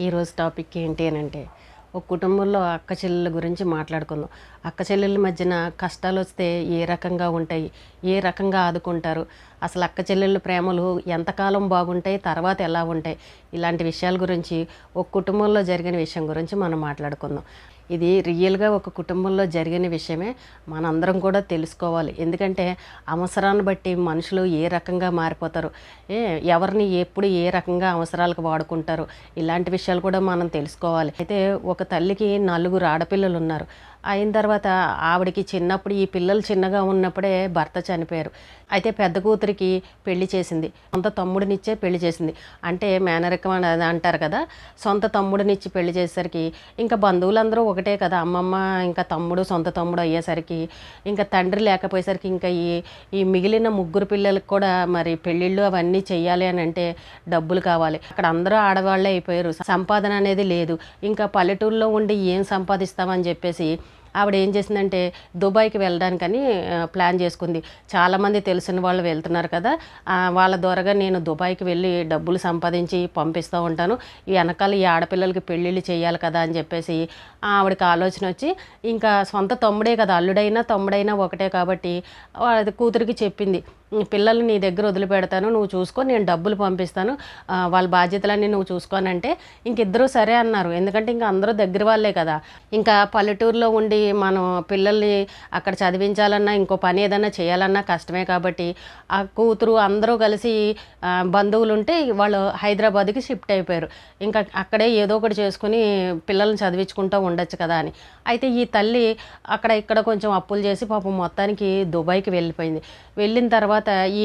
ఈరోజు టాపిక్ ఏంటి అని అంటే ఒక కుటుంబంలో అక్క చెల్లెల గురించి మాట్లాడుకుందాం. అక్క చెల్లెల మధ్యన కష్టాలు వస్తే ఏ రకంగా ఉంటాయి? ఏ రకంగా ఆదుకుంటారు? అసలు అక్క చెల్లెళ్ళ ప్రేమలు ఎంతకాలం బాగుంటాయి తర్వాత ఎలా ఉంటాయి? ఇలాంటి విషయాల గురించి ఒక కుటుంబంలో జరిగిన విషయం గురించి మనం మాట్లాడుకుందాం. ఇది రియల్గా ఒక కుటుంబంలో జరిగిన విషయమే. మనందరం కూడా తెలుసుకోవాలి. ఎందుకంటే అవసరాన్ని బట్టి మనుషులు ఏ రకంగా మారిపోతారు? ఏ ఎవరిని ఎప్పుడు ఏ రకంగా అవసరాలకు వాడుకుంటారు? ఇలాంటి విషయాలు కూడా మనం తెలుసుకోవాలి. అయితే ఒక తల్లికి నలుగురు ఆడపిల్లలు ఉన్నారు. అయిన తర్వాత ఆవిడకి చిన్నప్పుడు ఈ పిల్లలు చిన్నగా ఉన్నప్పుడే భర్త చనిపోయారు. అయితే పెద్ద కూతురికి పెళ్ళి చేసింది. సొంత తమ్ముడినిచ్చే పెళ్ళి చేసింది. అంటే మేనరికం అని అది అంటారు కదా సొంత తమ్ముడినిచ్చి పెళ్ళి చేసేసరికి ఇంకా బంధువులందరూ ఒకటే కదా. అమ్మమ్మ ఇంకా తమ్ముడు సొంత తమ్ముడు అయ్యేసరికి ఇంకా తండ్రి లేకపోయేసరికి ఇంకా ఈ ఈ మిగిలిన ముగ్గురు పిల్లలకు కూడా మరి పెళ్ళిళ్ళు అవన్నీ చెయ్యాలి అని అంటే డబ్బులు కావాలి. అక్కడ అందరూ ఆడవాళ్ళే అయిపోయారు. సంపాదన అనేది లేదు. ఇంకా పల్లెటూరులో ఉండి ఏం సంపాదిస్తామని చెప్పేసి ఆవిడ ఏం చేసిందంటే దుబాయ్కి వెళ్ళడానికని ప్లాన్ చేసుకుంది. చాలామంది తెలిసిన వాళ్ళు వెళ్తున్నారు కదా వాళ్ళ ద్వారాగా నేను దుబాయ్కి వెళ్ళి డబ్బులు సంపాదించి పంపిస్తూ ఉంటాను. ఈ వెనకాల ఈ ఆడపిల్లలకి పెళ్ళిళ్ళు చేయాలి కదా అని చెప్పేసి ఆవిడకి ఆలోచన వచ్చి ఇంకా సొంత తమ్ముడే కదా అల్లుడైనా తమ్ముడైనా ఒకటే కాబట్టి కూతురికి చెప్పింది. పిల్లల్ని నీ దగ్గర వదిలిపెడతాను నువ్వు చూసుకో నేను డబ్బులు పంపిస్తాను వాళ్ళ బాధ్యతలన్నీ నువ్వు చూసుకోనంటే ఇంక ఇద్దరూ సరే అన్నారు. ఎందుకంటే ఇంకా అందరూ దగ్గర వాళ్ళే కదా. ఇంకా పల్లెటూరులో ఉండి మనం పిల్లల్ని అక్కడ చదివించాలన్నా ఇంకో పని ఏదన్నా చేయాలన్నా కష్టమే కాబట్టి ఆ కూతురు అందరూ కలిసి బంధువులు ఉంటే వాళ్ళు హైదరాబాద్కి షిఫ్ట్ అయిపోయారు. ఇంకా అక్కడే ఏదో ఒకటి చేసుకుని పిల్లల్ని చదివించుకుంటూ ఉండొచ్చు కదా అని. అయితే ఈ తల్లి అక్కడ ఇక్కడ కొంచెం అప్పులు చేసి పాపం మొత్తానికి దుబాయ్కి వెళ్ళిపోయింది. వెళ్ళిన తర్వాత ఈ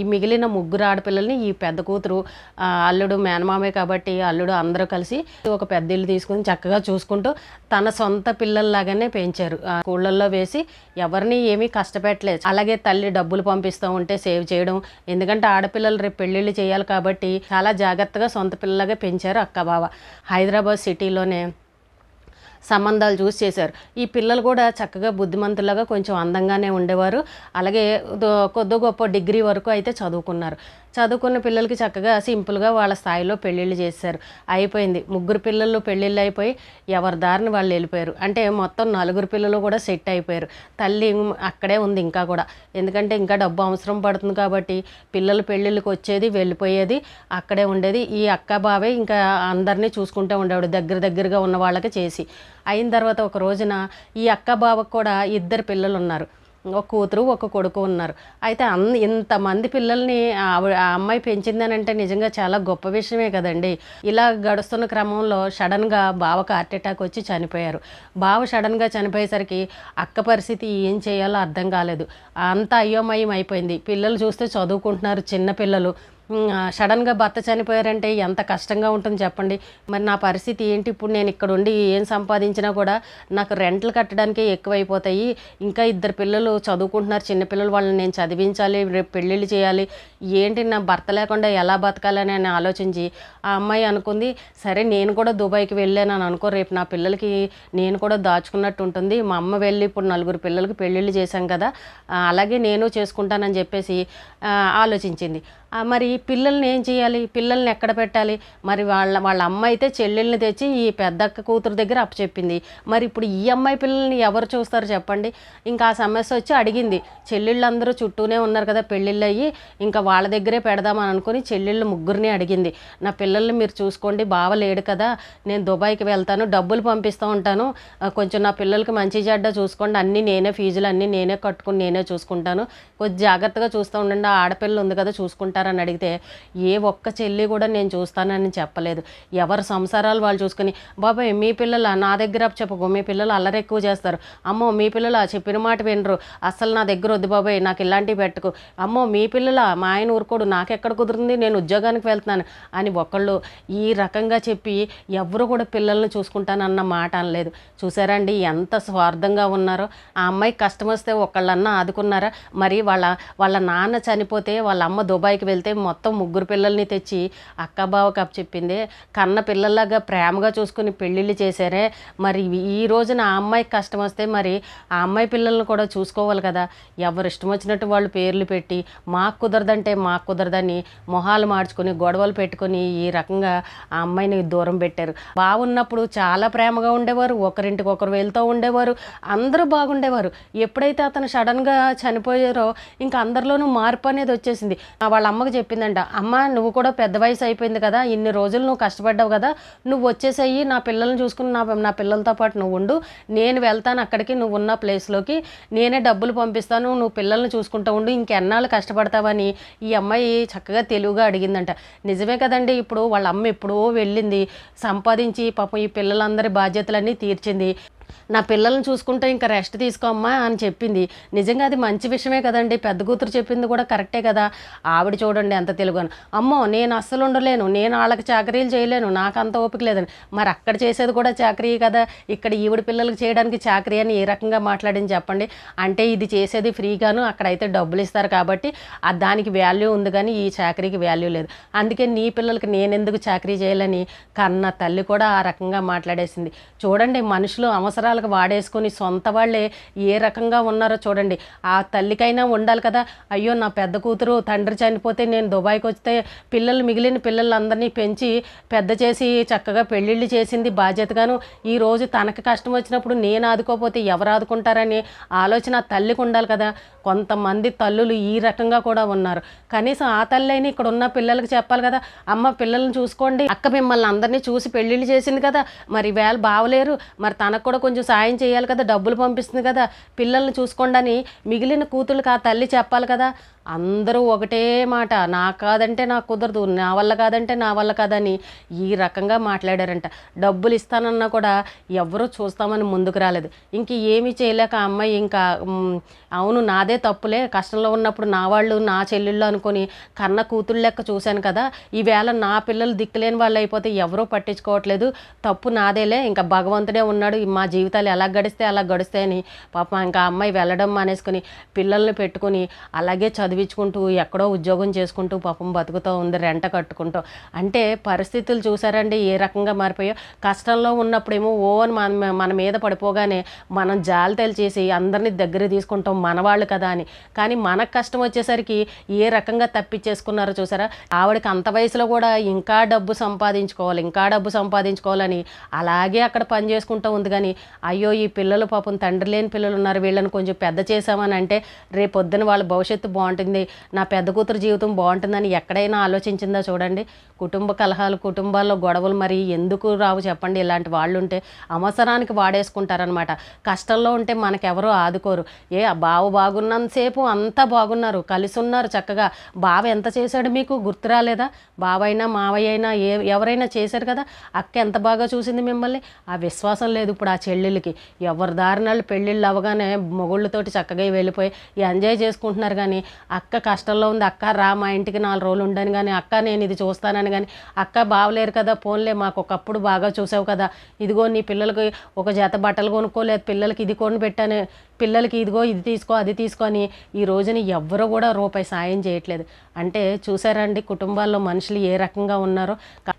ఈ మిగిలిన ముగ్గురు ఆడపిల్లల్ని ఈ పెద్ద కూతురు అల్లుడు మేనమామే కాబట్టి అల్లుడు అందరూ కలిసి ఒక పెద్ద ఇల్లు తీసుకుని చక్కగా చూసుకుంటూ తన సొంత పిల్లల్లాగానే పెంచారు. స్కూళ్ళల్లో వేసి ఎవరిని ఏమీ కష్టపెట్టలేదు. అలాగే తల్లి డబ్బులు పంపిస్తూ ఉంటే సేవ్ చేయడం ఎందుకంటే ఆడపిల్లలు రేపు పెళ్ళిళ్ళు చేయాలి కాబట్టి చాలా జాగ్రత్తగా సొంత పిల్లలాగా పెంచారు అక్క బావ. హైదరాబాద్ సిటీలోనే సంబంధాలు చూసి చేశారు. ఈ పిల్లలు కూడా చక్కగా బుద్ధిమంతులాగా కొంచెం అందంగానే ఉండేవారు. అలాగే కొద్ది గొప్ప డిగ్రీ వరకు అయితే చదువుకున్నారు. చదువుకున్న పిల్లలకి చక్కగా సింపుల్గా వాళ్ళ స్థాయిలో పెళ్ళిళ్ళు చేశారు. అయిపోయింది. ముగ్గురు పిల్లలు పెళ్ళిళ్ళు అయిపోయి ఎవరి దారిని వాళ్ళు వెళ్ళిపోయారు. అంటే మొత్తం నలుగురు పిల్లలు కూడా సెట్ అయిపోయారు. తల్లి అక్కడే ఉంది ఇంకా కూడా. ఎందుకంటే ఇంకా డబ్బు అవసరం పడుతుంది కాబట్టి పిల్లలు పెళ్ళిళ్ళకి వచ్చేది వెళ్ళిపోయేది అక్కడే ఉండేది. ఈ అక్క బావే ఇంకా అందరినీ చూసుకుంటూ ఉండేవాడు. దగ్గర దగ్గరగా ఉన్న వాళ్ళకి చేసి. అయిన తర్వాత ఒక రోజున ఈ అక్క బావకు కూడా ఇద్దరు పిల్లలు ఉన్నారు. ఒక కూతురు ఒక కొడుకు ఉన్నారు. అయితే అన్ ఇంతమంది పిల్లల్ని ఆవిడ ఆ అమ్మాయి పెంచిందని అంటే నిజంగా చాలా గొప్ప విషయమే కదండి. ఇలా గడుస్తున్న క్రమంలో సడన్గా బావకు హార్ట్ అటాక్ వచ్చి చనిపోయారు. బావ సడన్గా చనిపోయేసరికి అక్క పరిస్థితి ఏం చేయాలో అర్థం కాలేదు. అంతా అయోమయం అయిపోయింది. పిల్లలు చూస్తే చదువుకుంటున్నారు చిన్న పిల్లలు. సడన్గా భర్త చనిపోయారంటే ఎంత కష్టంగా ఉంటుంది చెప్పండి. మరి నా పరిస్థితి ఏంటి? ఇప్పుడు నేను ఇక్కడ ఉండి ఏం సంపాదించినా కూడా నాకు రెంట్లు కట్టడానికే ఎక్కువైపోతాయి. ఇంకా ఇద్దరు పిల్లలు చదువుకుంటున్నారు. చిన్నపిల్లలు వాళ్ళని నేను చదివించాలి రేపు పెళ్ళిళ్ళు చేయాలి. ఏంటి నా భర్త లేకుండా ఎలా బతకాలని అని ఆలోచించి ఆ అమ్మాయి అనుకుంది. సరే నేను కూడా దుబాయ్కి వెళ్ళాను అని అనుకో రేపు నా పిల్లలకి నేను కూడా దాచుకున్నట్టు ఉంటుంది. మా అమ్మ వెళ్ళి ఇప్పుడు నలుగురు పిల్లలకి పెళ్ళిళ్ళు చేశాం కదా అలాగే నేను చేసుకుంటానని చెప్పేసి ఆలోచించింది. మరి పిల్లల్ని ఏం చేయాలి? పిల్లల్ని ఎక్కడ పెట్టాలి? మరి వాళ్ళ వాళ్ళ అమ్మ అయితే చెల్లెల్ని తెచ్చి ఈ పెద్దక్క కూతురు దగ్గర అప్పచెప్పింది. మరి ఇప్పుడు ఈ అమ్మాయి పిల్లల్ని ఎవరు చూస్తారు చెప్పండి? ఇంకా ఆ సమస్య వచ్చి అడిగింది. చెల్లెళ్ళందరూ చుట్టూనే ఉన్నారు కదా పెళ్ళిళ్ళు అయ్యి ఇంకా వాళ్ళ దగ్గరే పెడదామని అనుకుని చెల్లెళ్ళు ముగ్గురిని అడిగింది. నా పిల్లల్ని మీరు చూసుకోండి బావ లేడు కదా. నేను దుబాయ్కి వెళ్తాను డబ్బులు పంపిస్తూ ఉంటాను. కొంచెం నా పిల్లలకి మంచి చెడ్డ చూసుకోండి. అన్నీ నేనే ఫీజులు అన్నీ నేనే కట్టుకుని నేనే చూసుకుంటాను. కొద్ది జాగ్రత్తగా చూస్తూ ఉండండి. ఆడపిల్ల ఉంది కదా చూసుకుంటాను చూసుకుంటారని అడిగితే ఏ ఒక్క చెల్లి కూడా నేను చూస్తానని చెప్పలేదు. ఎవరి సంసారాలు వాళ్ళు చూసుకుని బాబాయ్ మీ పిల్లల నా దగ్గర చెప్పకు మీ పిల్లలు అల్లరి ఎక్కువ చేస్తారు. అమ్మో మీ పిల్లలు చెప్పిన మాట వినరు. అస్సలు నా దగ్గర వద్దు బాబాయ్ నాకు ఇలాంటివి పెట్టుకు. అమ్మో మీ పిల్లల మా ఆయన ఊరుకోడు నాకెక్కడ కుదురుంది నేను ఉద్యోగానికి వెళ్తున్నాను అని ఒకళ్ళు ఈ రకంగా చెప్పి ఎవరు కూడా పిల్లల్ని చూసుకుంటానన్న మాట అనలేదు. చూసారండి ఎంత స్వార్థంగా ఉన్నారో. ఆ అమ్మాయికి కష్టం వస్తే ఒకళ్ళన్నా ఆదుకున్నారా? మరి వాళ్ళ వాళ్ళ నాన్న చనిపోతే వాళ్ళ అమ్మ దుబాయ్కి వెళ్తే మొత్తం ముగ్గురు పిల్లల్ని తెచ్చి అక్క కప్ చెప్పింది. కన్న పిల్లల్లాగా ప్రేమగా చూసుకుని పెళ్ళిళ్ళు చేశారే. మరి ఈ రోజున ఆ అమ్మాయికి కష్టం వస్తే మరి ఆ అమ్మాయి పిల్లల్ని కూడా చూసుకోవాలి కదా. ఎవరు ఇష్టం వచ్చినట్టు వాళ్ళు పేర్లు పెట్టి మాకు కుదరదంటే మాకు కుదరదని మొహాలు మార్చుకొని గొడవలు పెట్టుకొని ఈ రకంగా ఆ అమ్మాయిని దూరం పెట్టారు. బాగున్నప్పుడు చాలా ప్రేమగా ఉండేవారు ఒకరింటికి ఒకరు వెళ్తూ ఉండేవారు అందరూ బాగుండేవారు. ఎప్పుడైతే అతను సడన్గా చనిపోయారో ఇంకా అందరిలోనూ మార్పు అనేది వచ్చేసింది. వాళ్ళ అమ్మకి చెప్పిందంట అమ్మ నువ్వు కూడా పెద్ద వయసు అయిపోయింది కదా ఇన్ని రోజులు నువ్వు కష్టపడ్డావు కదా నువ్వు వచ్చేసేయి నా పిల్లల్ని చూసుకుని నా నా పిల్లలతో పాటు నువ్వు ఉండు నేను వెళ్తాను అక్కడికి నువ్వు ఉన్న ప్లేస్లోకి నేనే డబ్బులు పంపిస్తాను నువ్వు పిల్లల్ని చూసుకుంటూ ఉండు ఇంకెన్నాళ్ళు కష్టపడతావని ఈ అమ్మాయి చక్కగా తెలివిగా అడిగిందంట. నిజమే కదండి ఇప్పుడు వాళ్ళ అమ్మ ఎప్పుడో వెళ్ళింది సంపాదించి పాపం ఈ పిల్లలందరి బాధ్యతలన్నీ తీర్చింది నా పిల్లల్ని చూసుకుంటే ఇంకా రెస్ట్ తీసుకోమ్మా అని చెప్పింది. నిజంగా అది మంచి విషయమే కదండి. పెద్ద కూతురు చెప్పింది కూడా కరెక్టే కదా. ఆవిడ చూడండి ఎంత తెలుగు అని. అమ్మో నేను అస్సలు ఉండలేను. నేను వాళ్ళకి చాకరీలు చేయలేను. నాకు అంత ఓపిక లేదని. మరి అక్కడ చేసేది కూడా చాకరీ కదా. ఇక్కడ ఈవిడ పిల్లలకి చేయడానికి చాకరీ అని ఏ రకంగా మాట్లాడింది చెప్పండి. అంటే ఇది చేసేది ఫ్రీగాను అక్కడైతే డబ్బులు ఇస్తారు కాబట్టి దానికి వాల్యూ ఉంది కానీ ఈ చాకరీకి వాల్యూ లేదు. అందుకే నీ పిల్లలకి నేను ఎందుకు చాకరీ చేయాలని? కన్న తల్లి కూడా ఆ రకంగా మాట్లాడేసింది. చూడండి మనుషులు అవసరం అవసరాలకు వాడేసుకొని సొంత వాళ్ళే ఏ రకంగా ఉన్నారో చూడండి. ఆ తల్లికైనా ఉండాలి కదా. అయ్యో నా పెద్ద కూతురు తండ్రి చనిపోతే నేను దుబాయ్కి వస్తే పిల్లలు మిగిలిన పిల్లలందరినీ పెంచి పెద్ద చేసి చక్కగా పెళ్ళిళ్ళు చేసింది బాధ్యతగాను. ఈ రోజు తనకి కష్టం వచ్చినప్పుడు నేను ఆదుకోపోతే ఎవరు ఆదుకుంటారని ఆలోచన తల్లికి ఉండాలి కదా. కొంతమంది తల్లులు ఈ రకంగా కూడా ఉన్నారు. కనీసం ఆ తల్లైనా ఇక్కడ ఉన్న పిల్లలకి చెప్పాలి కదా. అమ్మ పిల్లల్ని చూసుకోండి. అక్క మిమ్మల్ని అందరినీ చూసి పెళ్ళిళ్ళు చేసింది కదా. మరి వేళ బావలేరు. మరి తనకు కూడా కొంచెం సాయం చేయాలి కదా డబ్బులు పంపిస్తుంది కదా పిల్లల్ని చూసుకోండి అని మిగిలిన కూతుళ్ళకి ఆ తల్లి చెప్పాలి కదా. అందరూ ఒకటే మాట నా కాదంటే నాకు కుదరదు నా వల్ల కాదంటే నా వల్ల కాదని ఈ రకంగా మాట్లాడారంట. డబ్బులు ఇస్తానన్నా కూడా ఎవరూ చూస్తామని ముందుకు రాలేదు. ఇంక ఏమీ చేయలేక ఆ అమ్మాయి ఇంకా అవును నాదే తప్పులే. కష్టంలో ఉన్నప్పుడు నా వాళ్ళు నా చెల్లెళ్ళు అనుకొని కన్న కూతురు లెక్క చూశాను కదా. ఈవేళ నా పిల్లలు దిక్కులేని వాళ్ళు అయిపోతే ఎవరూ పట్టించుకోవట్లేదు. తప్పు నాదేలే. ఇంకా భగవంతుడే ఉన్నాడు. మా జీవితాలు ఎలా గడిస్తే అలా గడుస్తాయని పాపం ఇంకా అమ్మాయి వెళ్ళడం మానేసుకుని పిల్లల్ని పెట్టుకుని అలాగే చదువు చదివించుకుంటూ ఎక్కడో ఉద్యోగం చేసుకుంటూ పాపం బతుకుతూ ఉంది రెంట కట్టుకుంటూ. అంటే పరిస్థితులు చూసారండి ఏ రకంగా మారిపోయో. కష్టంలో ఉన్నప్పుడేమో ఓ అని మన మన మీద పడిపోగానే మనం జాలి తెలిచేసి అందరినీ దగ్గర తీసుకుంటాం మనవాళ్ళు కదా అని. కానీ మనకు కష్టం వచ్చేసరికి ఏ రకంగా తప్పించేసుకున్నారో చూసారా? ఆవిడకి అంత వయసులో కూడా ఇంకా డబ్బు సంపాదించుకోవాలి ఇంకా డబ్బు సంపాదించుకోవాలని అలాగే అక్కడ పని చేసుకుంటూ ఉంది కానీ అయ్యో ఈ పిల్లలు పాపం తండ్రి లేని పిల్లలు ఉన్నారు వీళ్ళని కొంచెం పెద్ద చేసామని అంటే రేపొద్దున వాళ్ళ భవిష్యత్తు బాగుంటుంది. నా పెద్ద కూతురు జీవితం బాగుంటుందని ఎక్కడైనా ఆలోచించిందా చూడండి. కుటుంబ కలహాలు కుటుంబాల్లో గొడవలు మరి ఎందుకు రావు చెప్పండి. ఇలాంటి వాళ్ళు ఉంటే అవసరానికి వాడేసుకుంటారనమాట కష్టంలో ఉంటే మనకెవరూ ఆదుకోరు. ఏ బావ బాగున్నంతసేపు అంతా బాగున్నారు. కలిసి ఉన్నారు చక్కగా. బావ ఎంత చేశాడు మీకు? గుర్తు రాలేదా? బావైనా మావయ్య అయినా ఏ ఎవరైనా చేశారు కదా? అక్క ఎంత బాగా చూసింది మిమ్మల్ని? ఆ విశ్వాసం లేదు ఇప్పుడు ఆ చెల్లెళ్ళకి ఎవరి దారినాళ్ళు పెళ్ళిళ్ళు అవగానే మొగుళ్ళతోటి చక్కగా వెళ్ళిపోయి ఎంజాయ్ చేసుకుంటున్నారు కానీ అక్క కష్టంలో ఉంది. అక్క రా మా ఇంటికి నాలుగు రోజులు ఉండను కానీ అక్క నేను ఇది చూస్తానని కానీ అక్క బావలేరు కదా పోన్లే మాకు ఒకప్పుడు బాగా చూసావు కదా. ఇదిగో నీ పిల్లలకి ఒక జత బట్టలు కొనుక్కోలేదు పిల్లలకి ఇది కొని పెట్టాను పిల్లలకి ఇదిగో ఇది తీసుకో అది తీసుకొని ఈ రోజున ఎవ్వరూ కూడా రూపాయి సాయం చేయట్లేదు. అంటే చూసారండి కుటుంబాల్లో మనుషులు ఏ రకంగా ఉన్నారో.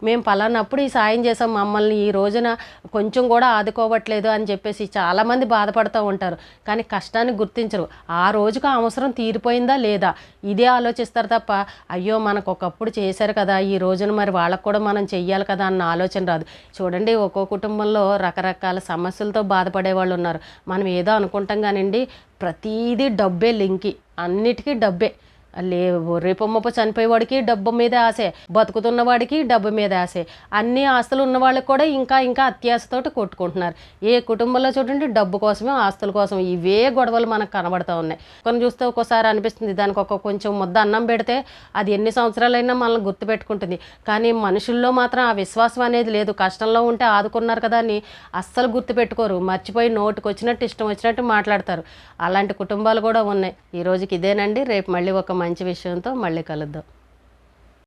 మేము పలానప్పుడు ఈ సాయం చేసాం మమ్మల్ని ఈ రోజున కొంచెం కూడా ఆదుకోవట్లేదు అని చెప్పేసి చాలామంది బాధపడుతూ ఉంటారు. కానీ కష్టాన్ని గుర్తించరు. ఆ రోజుకు అవసరం తీరిపోయిందా లేదా? ఇదే ఆలోచిస్తారు తప్ప అయ్యో మనకు ఒకప్పుడు చేశారు కదా ఈ రోజున మరి వాళ్ళకు కూడా మనం చెయ్యాలి కదా అన్న ఆలోచన రాదు. చూడండి ఒక్కో కుటుంబంలో రకరకాల సమస్యలతో బాధపడే వాళ్ళు ఉన్నారు. మనం ఏదో అనుకుంటాం కానివ్వండి ప్రతీదీ డబ్బే లింకి అన్నిటికీ డబ్బే. లేవు రేపొమ్మప్ప చనిపోయేవాడికి డబ్బు మీద ఆశే. బతుకుతున్న వాడికి డబ్బు మీద ఆశే. అన్ని ఆస్తులు ఉన్న వాళ్ళకి కూడా ఇంకా ఇంకా అత్యాశతోటి కొట్టుకుంటున్నారు. ఏ కుటుంబంలో చూడండి డబ్బు కోసమే ఆస్తుల కోసం ఇవే గొడవలు మనకు కనబడుతూ ఉన్నాయి. కొన్ని చూస్తే ఒక్కోసారి అనిపిస్తుంది దానికి ఒక కొంచెం ముద్ద అన్నం పెడితే అది ఎన్ని సంవత్సరాలైనా మనల్ని గుర్తుపెట్టుకుంటుంది. కానీ మనుషుల్లో మాత్రం ఆ విశ్వాసం అనేది లేదు. కష్టంలో ఉంటే ఆదుకున్నారు కదా అని అస్సలు గుర్తుపెట్టుకోరు. మర్చిపోయి నోటికి వచ్చినట్టు ఇష్టం వచ్చినట్టు మాట్లాడతారు. అలాంటి కుటుంబాలు కూడా ఉన్నాయి. ఈ రోజుకి ఇదేనండి. రేపు మళ్ళీ ఒక మంచి విషయంతో మళ్ళీ కలుద్దాం.